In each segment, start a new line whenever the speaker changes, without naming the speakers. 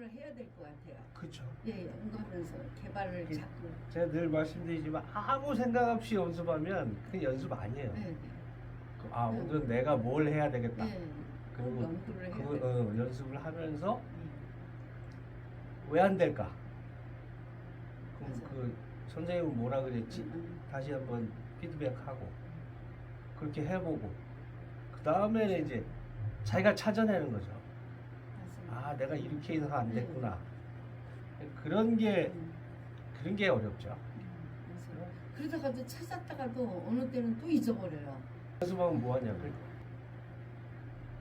연구를 해야 될 것 같아요.
그렇죠.
예, 연구하면서 개발을
그-
자꾸.
제가 늘 말씀드리지만 아무 생각 없이 연습하면 그 연습 아니에요.
네,
그, 아 오늘은 내가 뭘 해야 되겠다.
네.
그리고
연구를 해야.
어, 연습을 하면서
예.
왜안 될까? 그럼
맞아요.
그 선생님은 뭐라 그랬지?
음,
다시 한번 피드백하고 그렇게 해보고 그 다음에는 이제 자기가 찾아내는 거죠. 아 내가 이렇게 해서 안
네.
됐구나. 그런 게
음,
그런 게 어렵죠.
그러다가도 찾았다가도 어느 때는 또 잊어버려요.
연습하면 뭐하냐면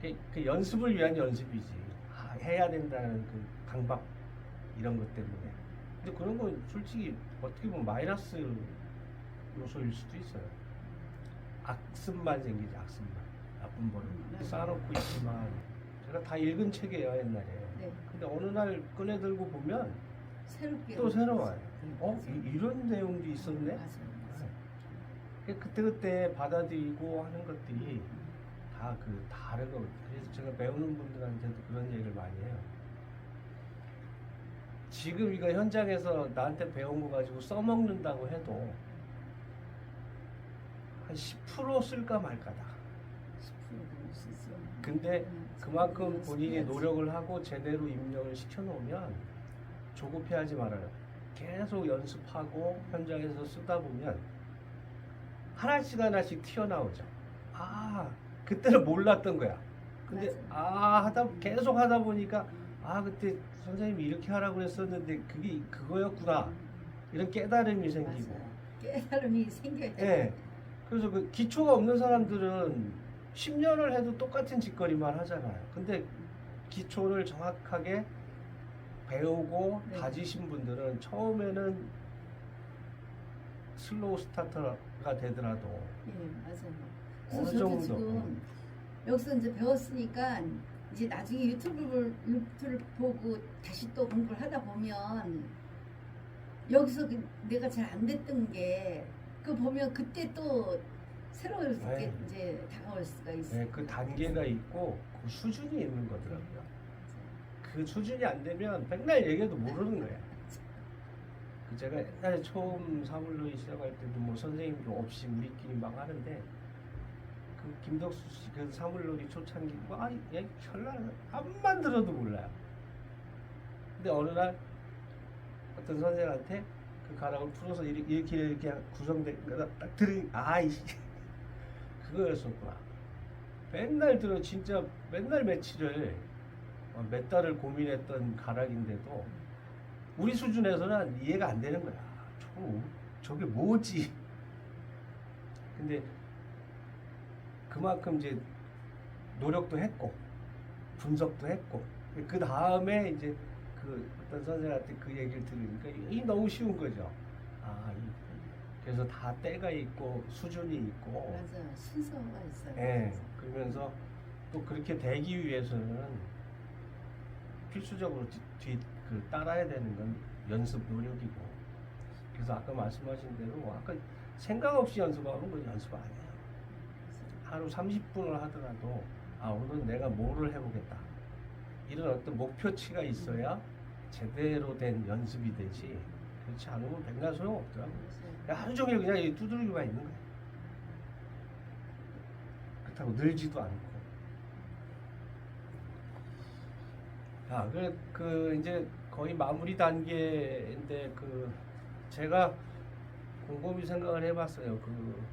그, 그 연습을 위한 연습이지 아, 해야 된다는 그 강박 이런 것 때문에 근데 그런 건 솔직히 어떻게 보면 마이너스 요소일 수도 있어요 악습만 생기지 악습만 나쁜 버릇
음, 맞아요.
쌓아놓고 있지만 제가 다 읽은 책이에요 옛날에
네.
근데 어느 날 꺼내 들고 보면
새롭게.
또 새로워요 어?
맞아요.
이, 이런 내용도 있었네
맞아요. 맞아요.
그때 그때 받아들이고 하는 것들이 다 그 다르고 그래서 제가 배우는 분들한테도 그런 얘기를 많이 해요. 지금 이거 현장에서 나한테 배운 거 가지고 써먹는다고 해도 한 10% 쓸까 말까다.
10% 넘을 수 있어요.
근데
음,
그만큼. 본인이 노력을 하고 제대로 입력을 시켜놓으면 조급해하지 말아요. 계속 연습하고 현장에서 쓰다 보면 하나씩 하나씩 튀어나오죠. 아 그때는 몰랐던 거야. 근데.
아
하다 계속 하다 보니까 아 그때 선생님이 이렇게 하라고 그랬었는데 그게 그거였구나 이런 깨달음이 생기고.
깨달음이 생겨야 돼.
예. 그래서 그 기초가 없는 사람들은 10년을 해도 똑같은 짓거리만 하잖아요. 근데 기초를 정확하게 배우고
네.
다지신 분들은 처음에는 슬로우 스타터가 되더라도
예, 맞아요.
어느
그래서 저도
정도.
지금 여기서 이제 배웠으니까 이제 나중에 유튜브를 유튜브를 보고 다시 또 공부를 하다 보면 여기서 그 내가 잘 안 됐던 게 그 보면 그때 또 새로운 게
네.
이제 다가올 수가 있어요.
네, 그 단계가 있고 그 수준이 있는 거더라고요. 그 수준이 안 되면 맨날 얘기해도 모르는 거야. 그 제가 옛날에 처음 사물놀이 시작할 때도 뭐 선생님도 없이 우리끼리 막 하는데 그 김덕수 씨그 사물놀이 초창기 뭐 아니 얘 별날 암만 들어도 몰라요. 근데 어느 날 어떤 선생한테 그 가락을 풀어서 이렇게 이렇게, 이렇게 구성된 거다 딱 들으니 아이씨 그거였었구나. 맨날 들어 진짜 맨날 며칠을 어, 몇 달을 고민했던 가락인데도 우리 수준에서는 이해가 안 되는 거야. 저, 저게 뭐지? 근데 그만큼 이제 노력도 했고 분석도 했고 그 다음에 이제 그 어떤 선생한테 그 얘기를 들으니까 이 너무 쉬운 거죠. 아, 이- 그래서 다 때가 있고 수준이 있고
맞아요. 순서가 있어요.
예, 그러면서 또 그렇게 되기 위해서는 필수적으로 뒤, 뒤- 그 따라야 되는 건 연습 노력이고 그래서 아까 말씀하신 대로 아까 생각 없이 연습하는 건 연습 아니에요. 하루 30분을 하더라도 아 오늘 내가 뭐를 해보겠다 이런 어떤 목표치가 있어야 제대로 된 연습이 되지 그렇지 않으면 백날 소용 없더라고요.
맞아요.
하루 종일 그냥 이 두드리기만 있는 거야. 그렇다고 늘지도 않고. 아, 그, 그, 이제 거의 마무리 단계인데, 그, 제가 곰곰이 생각을 해봤어요. 그,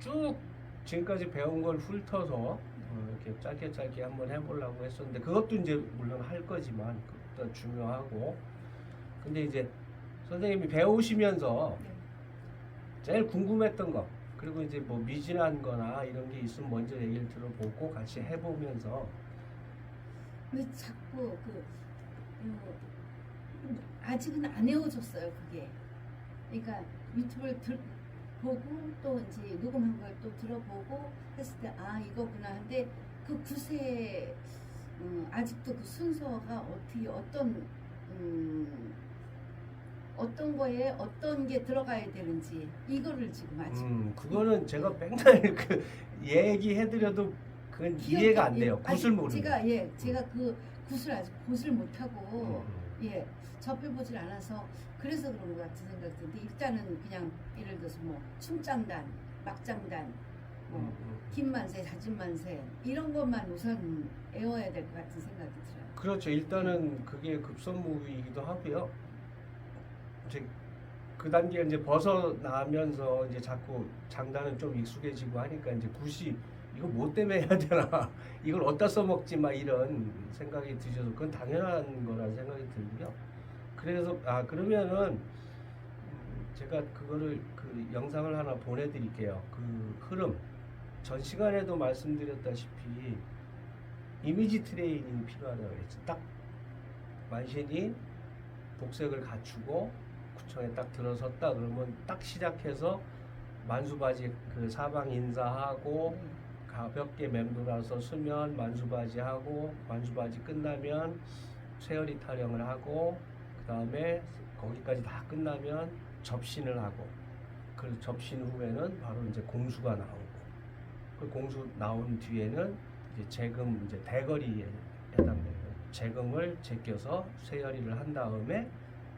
쭉 지금까지 배운 걸 훑어서, 어, 이렇게 짧게 짧게 한번 해보려고 했었는데, 그것도 이제 물론 할 거지만, 그것도 중요하고, 근데 이제 선생님이 배우시면서
네.
제일 궁금했던 거 그리고 이제 뭐 미진한 거나 이런 게 있으면 먼저 얘기를 들어보고 같이 해보면서
근데 자꾸 그 어, 아직은 안 외워졌어요 그게. 그러니까 유튜브를 들, 보고 또 이제 녹음한 걸 또 들어보고 했을 때 아 이거구나 한데 그 구세 음, 아직도 그 순서가 어떻게 어떤 음, 어떤 거에 어떤 게 들어가야 되는지 이거를 지금 아직
음 그거는 제가 맨날 그 얘기해드려도 그건
기억이
이해가
안-
안 돼요
아니,
굿을 모르는
제가 예 제가 그 굿을 아직 보질 못하고
음.
예 접해보질 않아서 그래서 그런 것 같은 생각이 드는데 일단은 그냥 예를 들어서 뭐 춤장단, 막장단, 뭐
음, 음.
긴만세, 자진만세 이런 것만 우선 애워야 될 것 같은 생각이 들어요.
그렇죠. 일단은 그게 급선무이기도 하고요. 이제 그 단계 이제 벗어나면서 이제 자꾸 장단은 좀 익숙해지고 하니까 이제 굿이 이거 뭐 때문에 해야 되나 이걸 어디다 써먹지 막 이런 생각이 드셔서 그건 당연한 거라는 생각이 들고요. 그래서 아 그러면은 음, 제가 그거를 그 영상을 하나 보내드릴게요. 그 흐름 전 시간에도 말씀드렸다시피 이미지 트레이닝이 필요하다고 그랬지. 딱 만신이 복색을 갖추고 구청에 딱 들어섰다 그러면 딱 시작해서 만수바지 그 사방 인사하고 가볍게 맴돌아서 수면 만수바지 하고 만수바지 끝나면 세열이 타령을 하고 그 다음에 거기까지 다 끝나면 접신을 하고 그 접신 후에는 바로 이제 공수가 나오고 그 공수 나온 뒤에는 이제 재금 이제 대거리에 해당되는 재금을 제껴서 세열이를 한 다음에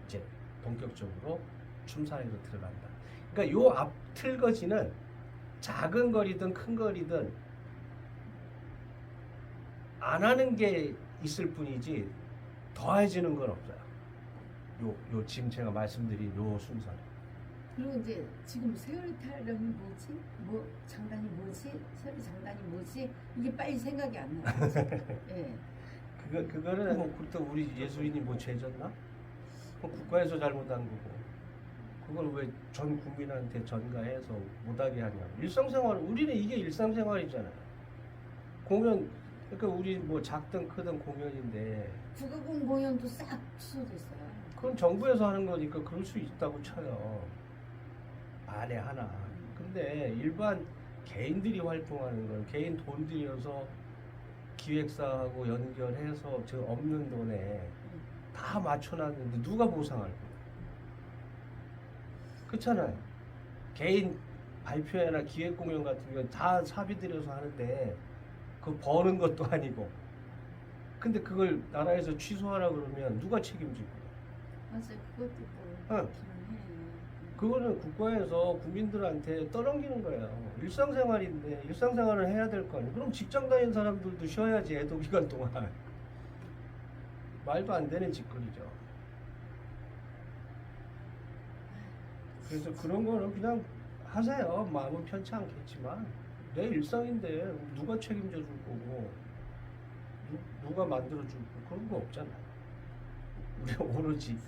이제 본격적으로 춤사위로 들어간다. 그러니까 요 앞 틀거지는 작은 거리든 큰 거리든 안 하는 게 있을 뿐이지 더해지는 건 없어요. 요, 요 지금 제가 말씀드린 요 순서는.
그리고 이제 지금 세월이 타령이 뭐지? 뭐 장단이 뭐지? 세월이 장단이 뭐지? 이게 빨리 생각이 안 나요. 예.
그거 그거는 뭐 그렇다고 우리 예수인이 뭐 죄졌나? 그건 국가에서 잘못한 거고. 그걸 왜 전 국민한테 전가해서 못하게 하냐고. 일상생활 우리는 이게 일상생활이잖아요. 공연 그러니까 우리 뭐 작든 크든 공연인데
국가공 공연도 싹 취소됐어요.
그건 정부에서 하는 거니까 그럴 수 있다고 쳐요. 안에 하나. 근데 일반 개인들이 활동하는 건 개인 돈 들여서 기획사하고 연결해서 저 없는 돈에 다 맞춰놨는데 누가 보상할 거야? 그렇잖아요. 개인 발표회나 기획 공연 같은 경우 다 사비 들여서 하는데 그 버는 것도 아니고. 근데 그걸 나라에서 취소하라 그러면 누가 거야?
맞아요. 그것도 뭐
응.
해.
그거는 국가에서 국민들한테 떠넘기는 거예요. 일상생활인데 일상생활을 해야 될 거 아니에요. 그럼 직장 다니는 사람들도 쉬어야지 애도 기간 동안. 말도 안 되는 짓거리죠. 그래서 그런 거는 그냥 하세요. 마음은 편치 않겠지만 내 일상인데 누가 책임져 줄 거고 누, 누가 만들어 줄 거고 그런 거 없잖아요. 우리 오로지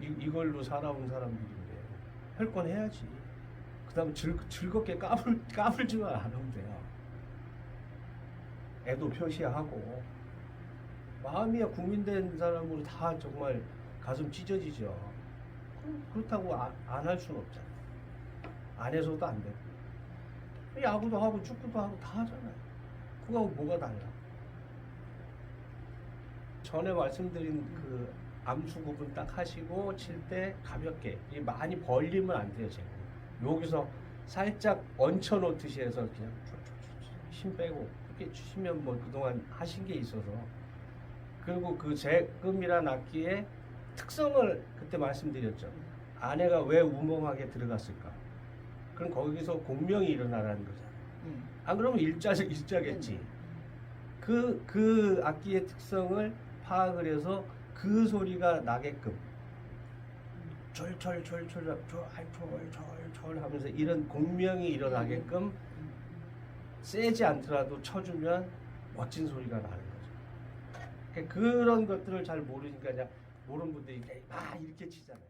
이, 이걸로 살아온 사람들인데 할 건 해야지. 그다음 즐, 즐겁게 까불 까불지만 않으면 돼요. 애도 표시하고 마음이야 국민된 사람으로 다 정말 가슴 찢어지죠. 그렇다고 안할 수는 없잖아. 안 해서도 안 되고 야구도 하고 축구도 하고 다 하잖아요. 그거하고 뭐가 달라? 전에 말씀드린 그 암수 구분 딱 하시고 칠 때 가볍게 많이 벌리면 안 돼요 제가 여기서 살짝 얹혀 놓듯이 해서 그냥 힘 빼고 이렇게 치면 뭐 그동안 하신 게 있어서 그리고 그 재금이란 악기의 특성을 그때 말씀드렸죠. 아내가 왜 우멍하게 들어갔을까? 그럼 거기서 공명이 일어나라는 거잖아요
예.
안 그러면 일자 일자겠지. 그, 그 악기의 특성을 파악을 해서 그 소리가 나게끔 철철철철 철철철철 하면서 이런 공명이 일어나게끔 세지 않더라도 쳐주면 멋진 소리가 나는. 그러니까 그런 것들을 잘 모르니까 그냥 모르는 분들이 막 이렇게 치잖아요.